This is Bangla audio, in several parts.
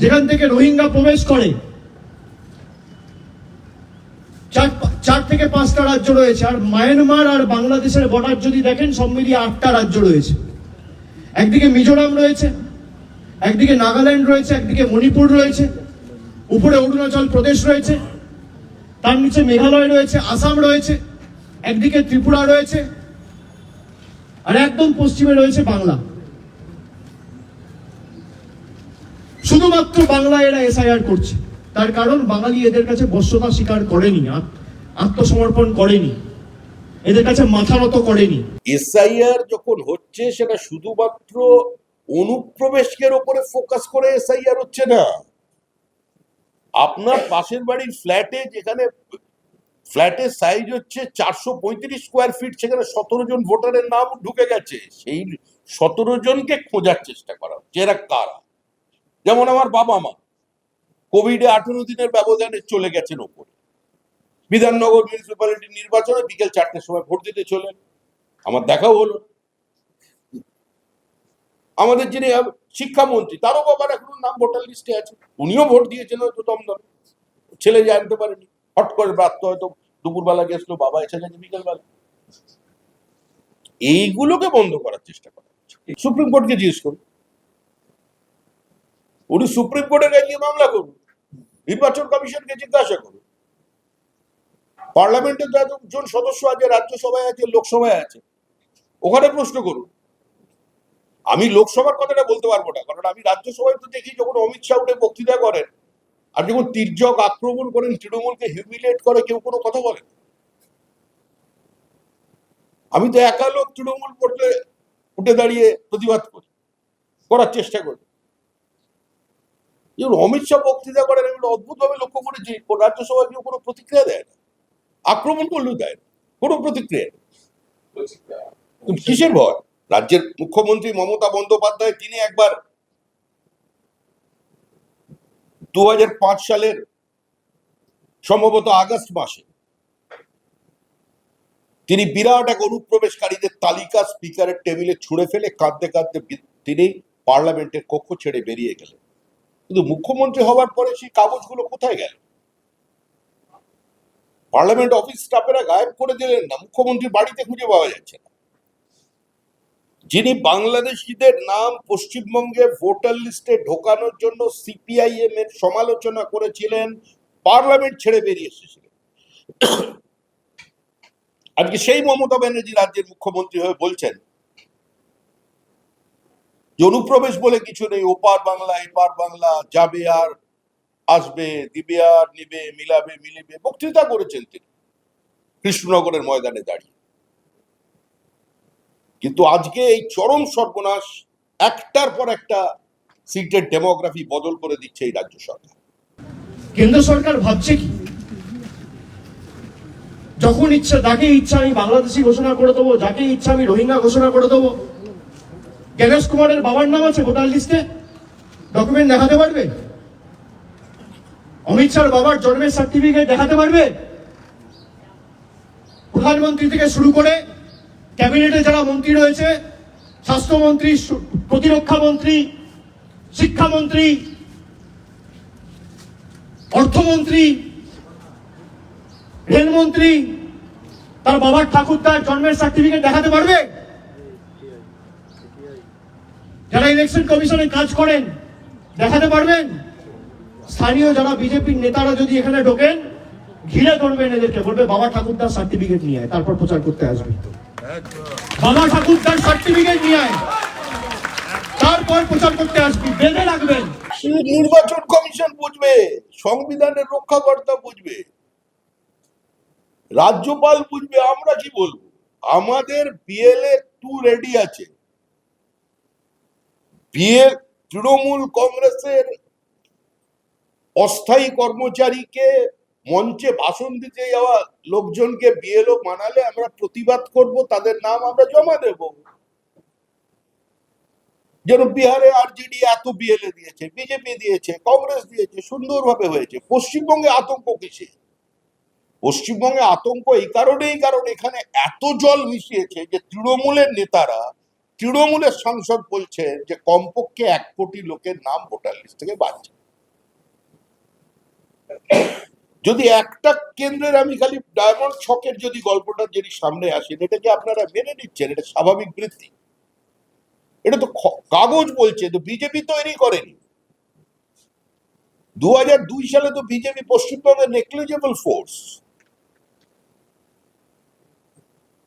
যেখান থেকে রোহিঙ্গা প্রবেশ করে, চার থেকে পাঁচটা রাজ্য রয়েছে, আর মায়ানমার আর বাংলাদেশের বর্ডার যদি দেখেন, সব মিলিয়ে আটটা রাজ্য রয়েছে। একদিকে মিজোরাম রয়েছে, একদিকে নাগাল্যান্ড রয়েছে, একদিকে মণিপুর রয়েছে, উপরে অরুণাচল প্রদেশ রয়েছে, তার নিচে মেঘালয় রয়েছে, আসাম রয়েছে, একদিকে ত্রিপুরা রয়েছে, আর একদম পশ্চিমে রয়েছে বাংলা। শুধুমাত্র বাংলা এরা এসআইআর করছে। তার কারণ বাঙালি এদের কাছে বশ্যতা স্বীকার করেনি, আত- আত্মসমর্পণ করেনি। এদের কাছে মাথা নত করেনি। এসআইআর যখন হচ্ছে, সেটা শুধুমাত্র অনুপ্রবেশের ওপরে ফোকাস করে এসআইআর হচ্ছে না। আপনার পাশের বাড়ির ফ্ল্যাটে যেখানে, ফ্ল্যাটের সাইজ হচ্ছে চারশো পঁয়ত্রিশ স্কোয়ার ফিট সেখানে সতেরো জন ভোটারের নাম ঢুকে গেছে। সেই সতেরো জনকে খোঁজার চেষ্টা করা হচ্ছে। এরা কারা? যেমন আমার বাবা মা কোভিডে আঠেরো দিনের ব্যবধানে চলে গেছেন ওপরে। বিধাননগর মিউনিসিপ্যালিটি নির্বাচনে বিকেল চারটের সময় ভোট দিতে চলেন। আমার দেখাও হলো। আমাদের যিনি শিক্ষামন্ত্রী, তারও বাবার এখনও নাম ভোটার লিস্টে আছে। উনিও ভোট দিয়েছেন হয়তো দমদম ছেলে জানতে পারেনি। হট করে রাত হয়তো দুপুরবেলা গেছিল, বাবা এসে গেছে বিকেলবেলা। এইগুলোকে বন্ধ করার চেষ্টা করা সুপ্রিম কোর্টকে জিজ্ঞেস করুন। উনি সুপ্রিম কোর্টের কাছে গিয়ে মামলা করুন। নির্বাচন কমিশনকে জিজ্ঞাসা করুন। পার্লামেন্টের যতজন সদস্য আছে, রাজ্যসভায় আছে, লোকসভায় আছে। ওখানে প্রশ্ন করুন। আমি লোকসভার কথাটা বলতে পারব না, কারণ আমি রাজ্যসভায় তো দেখি যখন অমিত শাহ উঠে বক্তৃতা করেন, আর যখন তির্যক আক্রমণ করেন, তৃণমূলকে হিউমিলেট করে, কেউ কোনো কথা বলেন আমি তো একা লোক তৃণমূল করতে উঠে দাঁড়িয়ে প্রতিবাদ করি, করার চেষ্টা করি। যেমন অমিত শাহ বক্তৃতা করেন আমি অদ্ভুত ভাবে লক্ষ্য করেছি রাজ্যসভায় কেউ কোনো প্রতিক্রিয়া দেয় না। আক্রমণ করলেও দেয় না কোনো প্রতিক্রিয়া নেই। কিসের ভয়? রাজ্যের মুখ্যমন্ত্রী মমতা বন্দ্যোপাধ্যায় তিনি একবার দু হাজার পাঁচ সালের সম্ভবত আগস্ট মাসে তিনি বিরাট এক অনুপ্রবেশকারীদের তালিকা স্পিকারের টেবিলে ছুঁড়ে ফেলে কাঁদতে কাঁদতে তিনি পার্লামেন্টের কক্ষ ছেড়ে বেরিয়ে গেলেন। কিন্তু মুখ্যমন্ত্রী হওয়ার পরে সেই কাগজগুলো কোথায় গেল? পার্লামেন্ট অফিস স্টাফেরা গায়েব করে দিলেন না মুখ্যমন্ত্রী বাড়িতে খুঁজে পাওয়া যাচ্ছে না। যিনি বাংলাদেশিদের নাম পশ্চিমবঙ্গে ভোটার লিস্টে ঢোকানোর জন্য সিপিআইএম এর সমালোচনা করেছিলেন, পার্লামেন্ট ছেড়ে বেরিয়ে এসেছিলেন। আজকে সেই মমতা ব্যানার্জি রাজ্যের মুখ্যমন্ত্রী হয়ে বলছেন যে অনুপ্রবেশ বলে কিছু নেই। ওপার বাংলা এপার বাংলা, যাবে আর আসবে, দিবে আর নিবে, মিলাবে, মিলিবে, বক্তৃতা করেছেন তিনি। কৃষ্ণনগরের ময়দানে দাঁড়িয়ে। কিন্তু আজকে এই চরম সর্বনাশ, একটার পর একটা সিটের ডেমোগ্রাফি বদল করে দিচ্ছে এই রাজ্য সরকার। কেন্দ্র সরকার ভাবছে কি? যখন ইচ্ছা, যাকে ইচ্ছা আমি বাংলাদেশি ঘোষণা করে দেবো, যাকে ইচ্ছা আমি রোহিঙ্গা ঘোষণা করে দেবো জ্ঞানেশ কুমারের বাবার নাম আছে ভোটার লিস্টে। ডকুমেন্ট দেখাতে পারবে? অমিত শাহর বাবার জন্মের সার্টিফিকেট দেখাতে পারবে? প্রধানমন্ত্রী থেকে শুরু করে ক্যাবিনেটে যারা মন্ত্রী রয়েছে, স্বাস্থ্যমন্ত্রী প্রতিরক্ষা মন্ত্রী, শিক্ষামন্ত্রী, অর্থমন্ত্রী, রেলমন্ত্রী, তার বাবার ঠাকুর ঠাকুরদার জন্মের সার্টিফিকেট দেখাতে পারবে? যারা ইলেকশন কমিশনে কাজ করেন, দেখাতে পারবেন? স্থানীয় যারা বিজেপির নেতারা যদি এখানে ঢোকেন, ঘিরে ধরবেন এদেরকে, বলবে, বাবা ঠাকুরদার সার্টিফিকেট নিয়ে আয়, তারপর প্রচার করতে আসবে। বাবা ঠাকুরদার সার্টিফিকেট নিয়ে আয় আসবি রাখবেন। নির্বাচন কমিশন বুঝবে, সংবিধানের রক্ষাকর্তা বুঝবে। রাজ্যপাল বুঝবে, আমরা কি বলব? আমাদের বিএলএ টু রেডি আছে। বিএল তৃণমূল কংগ্রেসের অস্থায়ী কর্মচারীকে মঞ্চে ভাষণ দিতে যাওয়া লোকজনকে বিএলও মানালে আমরা প্রতিবাদ করব, তাদের নাম আমরা জমা দেব। যেন বিহারে আরজেডি এত বিএলএ দিয়েছে, বিজেপি দিয়েছে, কংগ্রেস দিয়েছে, সুন্দরভাবে হয়েছে। পশ্চিমবঙ্গে আতঙ্ক কিসে পশ্চিমবঙ্গে আতঙ্ক এই কারণেই, কারণ এখানে এত জল মিশিয়েছে যে তৃণমূলের নেতারা তৃণমূলের সাংসদ বলছেন যে কমপক্ষে এক কোটি লোকের নাম ভোটার লিস্ট থেকে বাদ যদি একটা কেন্দ্রের আমি খালি ডায়মন্ড ছকের যদি গল্পটা যদি সামনে আসেন এটাকে আপনারা মেনে নিচ্ছেন? এটা স্বাভাবিক বৃত্তি এটা তো কাগজ বলছে, তো বিজেপি তৈরি করেনি। দু হাজার দুই সালে তো বিজেপি পশ্চিমবঙ্গের নেগলিজেবল ফোর্স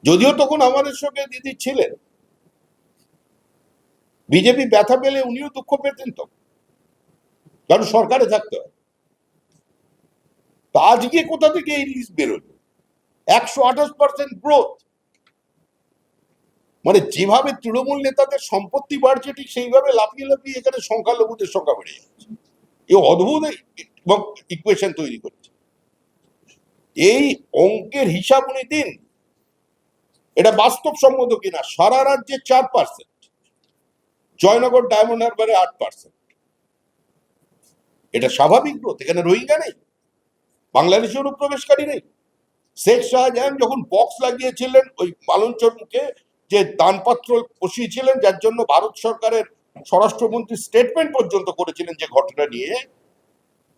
যদিও তখন আমাদের সঙ্গে দিদি ছিলেন বিজেপি ব্যথা পেলে উনিও দুঃখ পেতেন তো। কারণ সরকারে থাকতে হয়। তা আজকে কোথা থেকে এই লিস্ট বেরোলো? একশো আঠাশ পার্সেন্ট গ্রোথ মানে যেভাবে তৃণমূল নেতাদের সম্পত্তি বাড়ছে, ঠিক সেইভাবে লাফিয়ে লাফিয়ে এখানে সংখ্যালঘুদের সংখ্যা বেড়ে যাচ্ছে। এ অদ্ভুত ইকুয়েশন তৈরি করেছে। এই অঙ্কের হিসাব উনি দিন এটা বাস্তবসম্মত কিনা, সারা রাজ্যে চার পার্সেন্ট জয়নগর ডায়মন্ড হারবারে আট পার্সেন্ট। এটা স্বাভাবিক গ্রোথ এখানে রোহিঙ্গা নেই, বাংলাদেশি অনুপ্রবেশকারী নেই। শেখ শাহজাহান যখন বক্স লাগিয়েছিলেন ওই মালঞ্চর মুখে যে দানপত্র বসিয়েছিলেন, যার জন্য ভারত সরকারের স্বরাষ্ট্রমন্ত্রী স্টেটমেন্ট পর্যন্ত করেছিলেন যে ঘটনা নিয়ে,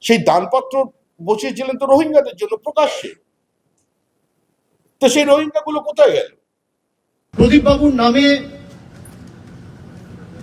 সেই দানপত্র বসিয়েছিলেন তো রোহিঙ্গাদের জন্য প্রকাশ্যে। তো সেই রোহিঙ্গাগুলো কোথায় গেল? প্রদীপ বাবুর নামে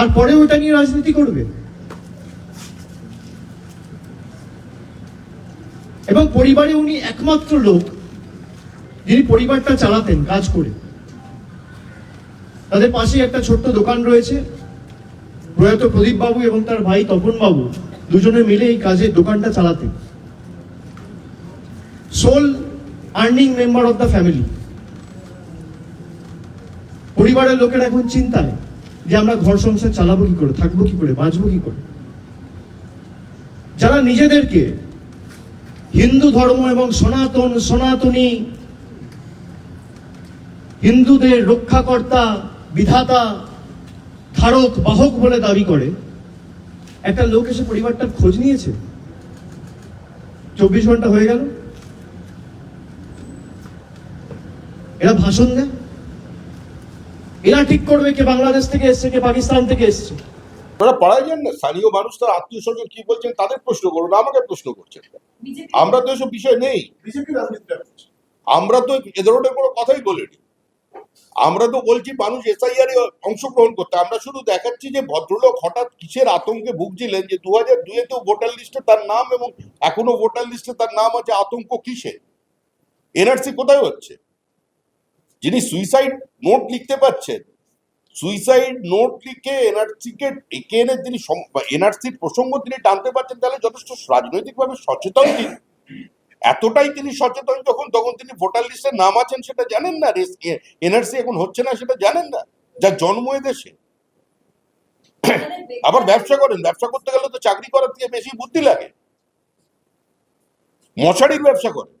তারপরে ওটা নিয়ে রাজনীতি করবে। এবং পরিবারে উনি একমাত্র লোক, যিনি পরিবারটা চালাতেন, কাজ করে। তাদের পাশে একটা ছোট্ট দোকান রয়েছে। প্রয়াত প্রদীপ বাবু এবং তার ভাই তপন বাবু দুজনে মিলে এই কাজে দোকানটা চালাতেন। Sole earning member of the family পরিবারের লোকের এখন চিন্তায়। যে আমরা ঘর সংসার চালাবো কি করে, থাকব কি করে, বাঁচবো কি করে? যারা নিজেদেরকে হিন্দু ধর্ম এবং সনাতন, সনাতনী, হিন্দুদের রক্ষাকর্তা, বিধাতা, ধারক, বাহক বলে দাবি করে, একটা লোক এসে পরিবারটার খোঁজ নিয়েছে। চব্বিশ ঘণ্টা হয়ে গেল। এরা ভাষণ দেয়। এরা ঠিক করবে কে? বাংলাদেশ থেকে এসছে কে? পাকিস্তান থেকে এসছে। ওরা পাড়ায় যান না স্থানীয় মানুষ তার আত্মীয় স্বজন কি বলছেন তাদের প্রশ্ন করুন আমাকে প্রশ্ন করছেন। আমরা তো এসব বিষয় নেই। আমরা তো এ ধরনের কোনো কথাই বলিনি। আমরা তো বলছি মানুষ এসআইআর এ অংশগ্রহণ করতে। আমরা শুধু দেখাচ্ছি যে ভদ্রলোক হঠাৎ কিসের আতঙ্কে ভুগছিলেন যে দু হাজার দুয়েতেও ভোটার লিস্টে তার নাম এবং এখনও ভোটার লিস্টে তার নাম আছে আতঙ্ক কিসে এনআরসি কোথায় হচ্ছে? যিনি সুইসাইড নোট লিখতে পাচ্ছেন সুইসাইড নোট লিখে এনআরসি কে ডেকে এনে তিনি এনআরসির প্রসঙ্গ তিনি টানতে পারছেন তাহলে যথেষ্ট রাজনৈতিকভাবে সচেতন তিনি। এতটাই তিনি সচেতন যখন তখন তিনি ভোটার লিস্টে নাম আছেন সেটা জানেন না এনআরসি এখন হচ্ছে না সেটা জানেন না যার জন্ম এ দেশে। আবার ব্যবসা করেন ব্যবসা করতে গেলে তো চাকরি করার থেকে বেশি বুদ্ধি লাগে। মশারির ব্যবসা করেন।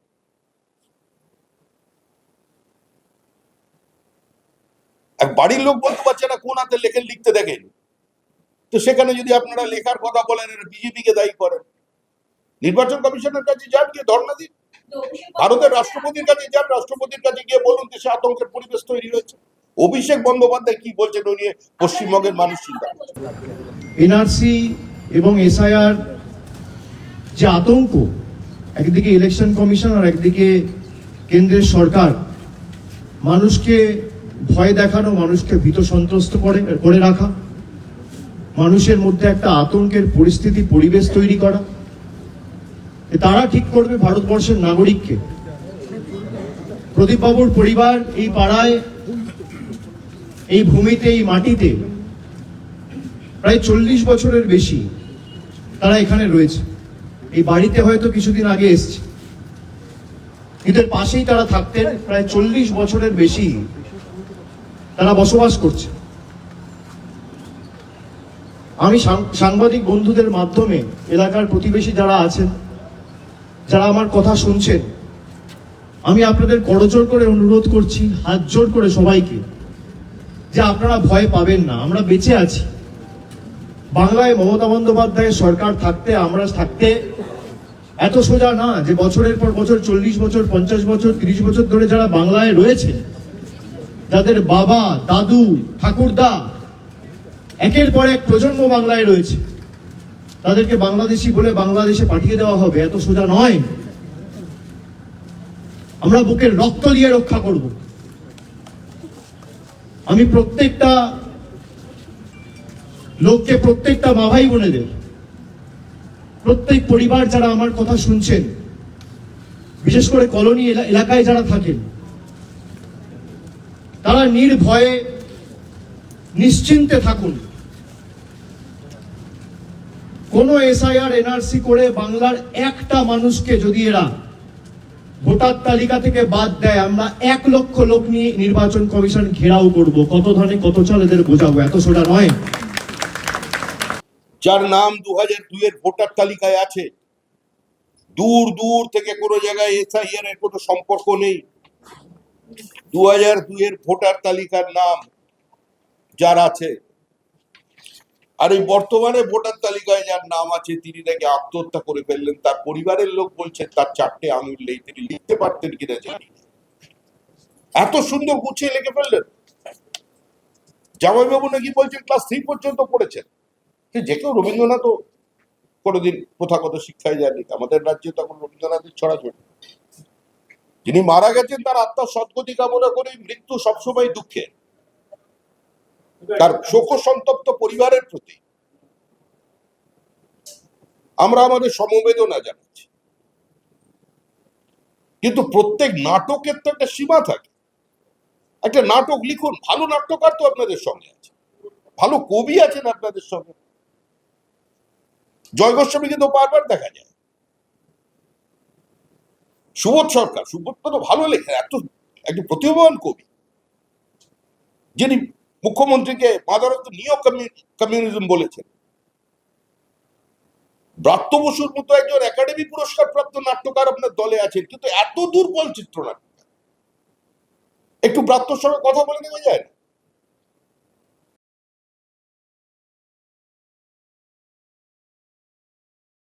এক বাড়ির লোক বলতে পারছে না কোন হাতে লেখেন, লিখতে দেখেন। তো সেখানে যদি আপনারা লেখার কথা বলেন বিজেপি কে দায়ী করেন। নির্বাচন কমিশনের কাছে যান, গিয়ে ধর্ণা দিন। ভারতের রাষ্ট্রপতির কাছে যান, রাষ্ট্রপতির কাছে গিয়ে বলুন, দেশে আতঙ্কের পরিবেশ তৈরি হয়েছে। অভিষেক বন্দ্যোপাধ্যায় কি বলছেন, উনি পশ্চিমবঙ্গের মানুষ চিন্তা এনআরসি এবং এসআইআর যে আতঙ্ক, একদিকে ইলেকশন কমিশন আর একদিকে কেন্দ্রের সরকার, মানুষকে ভয় দেখানো মানুষকে ভীত সন্ত্রস্ত করে করে রাখা, মানুষের মধ্যে একটা আতঙ্কের পরিস্থিতি, পরিবেশ তৈরি করা। তারা ঠিক করবে ভারতবর্ষের নাগরিককে। প্রদীপ বাবুর পরিবার এই পাড়ায়, এই ভূমিতে, এই মাটিতে প্রায় চল্লিশ বছরের বেশি তারা এখানে রয়েছে। এই বাড়িতে হয়তো কিছুদিন আগে এসছে। এদের পাশেই তারা থাকতেন। প্রায় চল্লিশ বছরের বেশি তারা বসবাস করছে। আমি সাংবাদিক বন্ধুদের মাধ্যমে এলাকার প্রতিবেশী যারা আছেন, যারা আমার কথা শুনছেন, আমি আপনাদের করজোর করে অনুরোধ করছি, হাত জোর করে সবাইকে, যে আপনারা ভয় পাবেন না, আমরা বেঁচে আছি। বাংলায় মমতা বন্দ্যোপাধ্যায়ের সরকার থাকতে, আমরা থাকতে এত সোজা না যে বছরের পর বছর, চল্লিশ বছর, পঞ্চাশ বছর, তিরিশ বছর ধরে যারা বাংলায় রয়েছে যাদের বাবা, দাদু, ঠাকুরদা, একের পর এক প্রজন্ম বাংলায় রয়েছে, তাদেরকে বাংলাদেশি বলে বাংলাদেশে পাঠিয়ে দেওয়া হবে, এত সোজা নয়। আমরা বুকের রক্ত দিয়ে রক্ষা করব। আমি প্রত্যেকটা লোককে, প্রত্যেকটা মা ভাই বোনেদের, প্রত্যেক পরিবার যারা আমার কথা শুনছেন, বিশেষ করে কলোনি এলা- এলাকায় যারা থাকেন তারা নির্ভয়ে নিশ্চিন্তে থাকুন। কোনো এসআইআর, এনআরসি করে বাংলার একটা মানুষকে যদি এরা ভোটার তালিকা থেকে বাদ দেয়, আমরা এক লক্ষ লোক নিয়ে নির্বাচন কমিশন ঘেরাও করব। কত ধানে কত চাল এদের বোঝাবো, এত সোজা নয়। যার নাম দু হাজার দুইয়ের ভোটার তালিকায় আছে, দূর দূর থেকে কোনো জায়গায় এসআইআর এর কোনো সম্পর্ক নেই। দু হাজার দুইয়ের ভোটার তালিকার নাম যার আছে, আর এই বর্তমানে ভোটার তালিকায় যার নাম আছে, তিনি নাকি আত্মহত্যা করে ফেললেন, তার পরিবারের লোক বলছে তার চারটে আঙুল নেই, তিনি লিখতে পারতেন কিনা জানি এত সুন্দর গুছিয়ে লিখে ফেললেন। জামাইবাবু নাকি বলছেন ক্লাস থ্রি পর্যন্ত পড়েছেন। যে কেউ রবীন্দ্রনাথও কোনোদিন প্রথাগত শিক্ষায় যায়নি, আমাদের রাজ্যে তখন রবীন্দ্রনাথের ছড়াছড়ি। যিনি মারা গেছেন তার আত্মার সদ্গতি কামনা করে মৃত্যু সবসময় দুঃখের। তার শোক সন্তপ্ত পরিবারের প্রতি আমরা আমাদের সমবেদনা জানাচ্ছি। কিন্তু প্রত্যেক নাটকের তো একটা সীমা থাকে। একটা নাটক লিখুন, ভালো নাট্যকার তো আপনাদের সঙ্গে আছে। ভালো কবি আছেন আপনাদের সঙ্গে। জয় গোস্বামীকে তো বারবার দেখা যায়। সুবোধ সরকার, সুবোধ তো ভালো লেখেন, এত একজন প্রতিভাবান কবি, যিনি মুখ্যমন্ত্রীকে মাদার অফ নিও কমিউনিজম বলেছেন। ব্রাত্য বসুর মতো একজন একাডেমি পুরস্কার প্রাপ্ত নাট্যকার আপনার দলে আছেন, কিন্তু এত দুর্বল চিত্রনাট্য একটু ব্রাত্যর সঙ্গে কথা বলে নেওয়া যায় না?